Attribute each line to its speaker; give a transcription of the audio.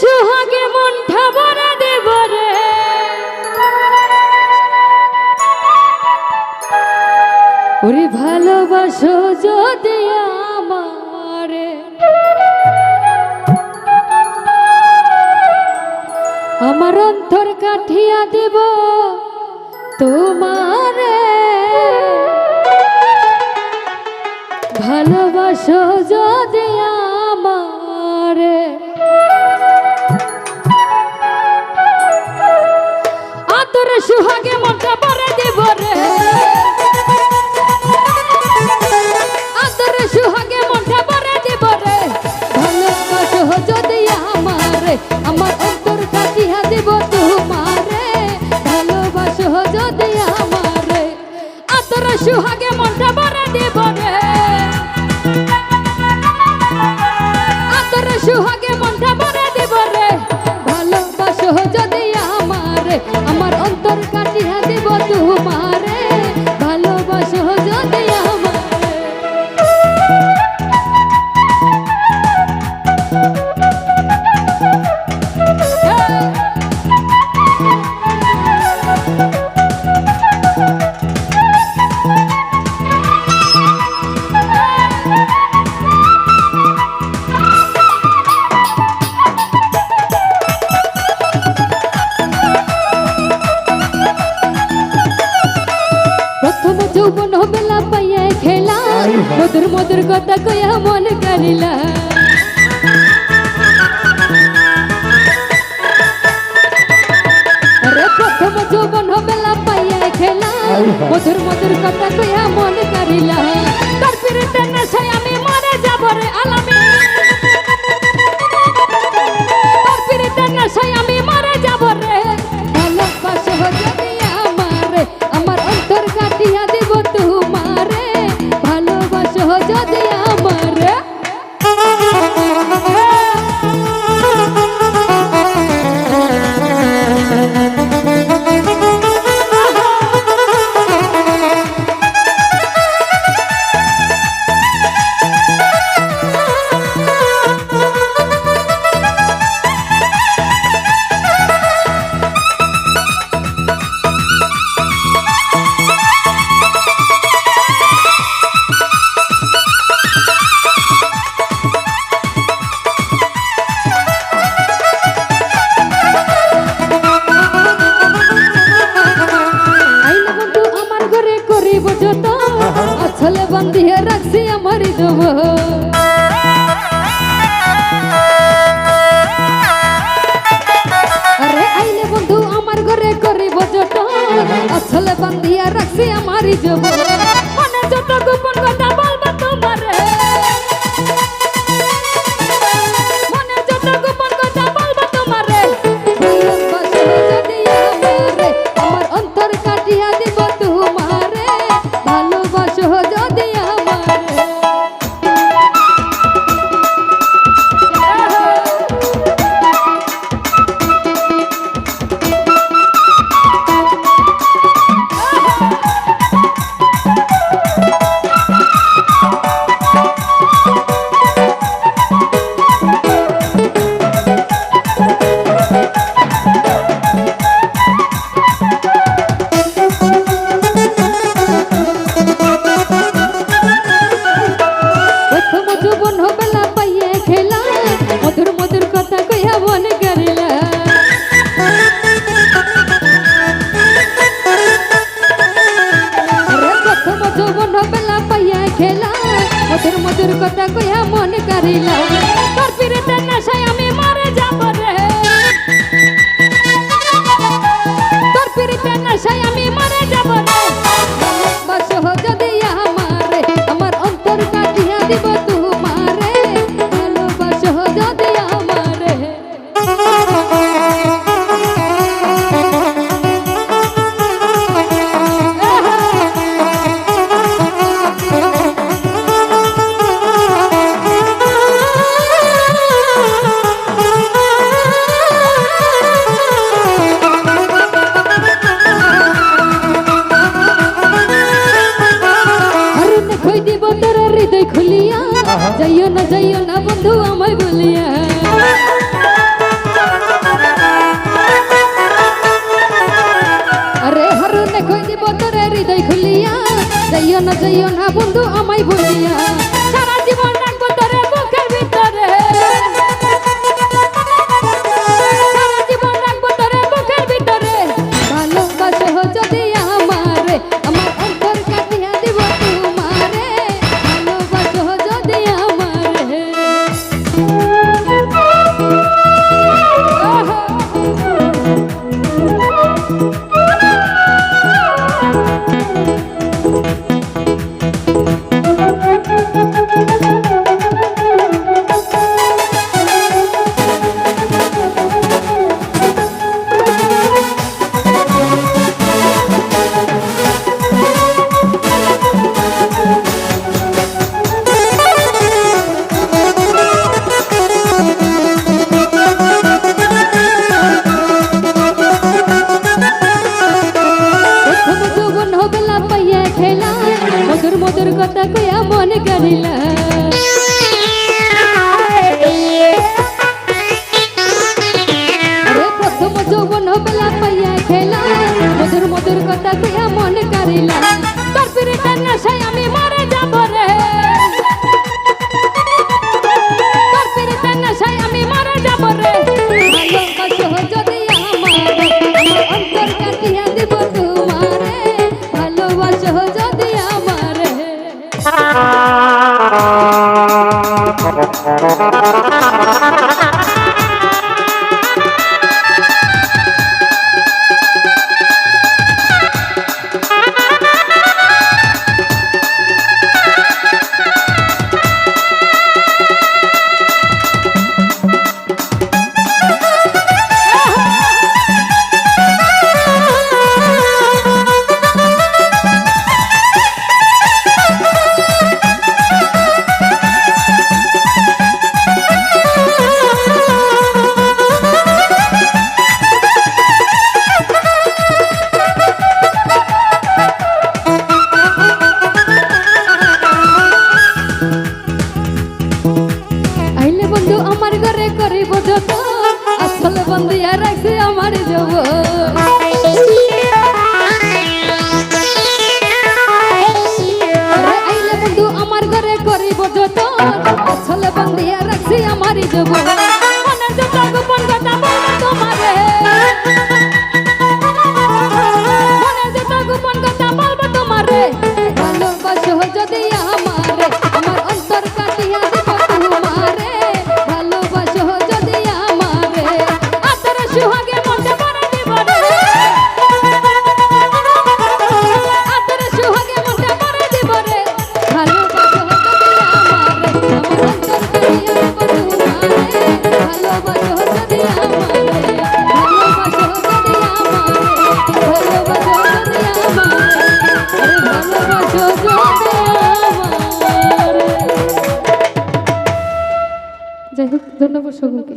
Speaker 1: সুহাগে মনটা ভরা দেব রে। ওরে ভালোবাসো যদি আমারে। আমার অন্তর কাঠিয়া দেব তোমারে। ভালোবাসো যদি মধুর মধুর কথা কয়া মন করিলা প্রথম যৌবন বেলা পাইয়া খেলা। মধুর মধুর কথা কয়া মন করিলা তার পিড়িতে নেশায় আমি মরে যাব রে আলামি। তার পিড়িতে নেশায় আমি আরে আইলে বন্ধু, আমার ঘরে করিব যত আসলে বান্ধিয়া রাখছি আমার জব মনে যত গোপন কথা We Marina. কই দিব তোরে হৃদয় খুলিয়া যাইও না যাইও না বন্ধু আমায় বলিয়া। কথা কয়া মন করিলা প্রথম যৌবন বেলা পাইয়া খেলা। মধুর মধুর কথা কয়া মন করিলা যত আসল বন্দিয়া রাখছে আমার যাব আইলে বন্ধু আমার ঘরে করিব যত আসল বন্দিয়া রাখছে আমার যাব বসগুকে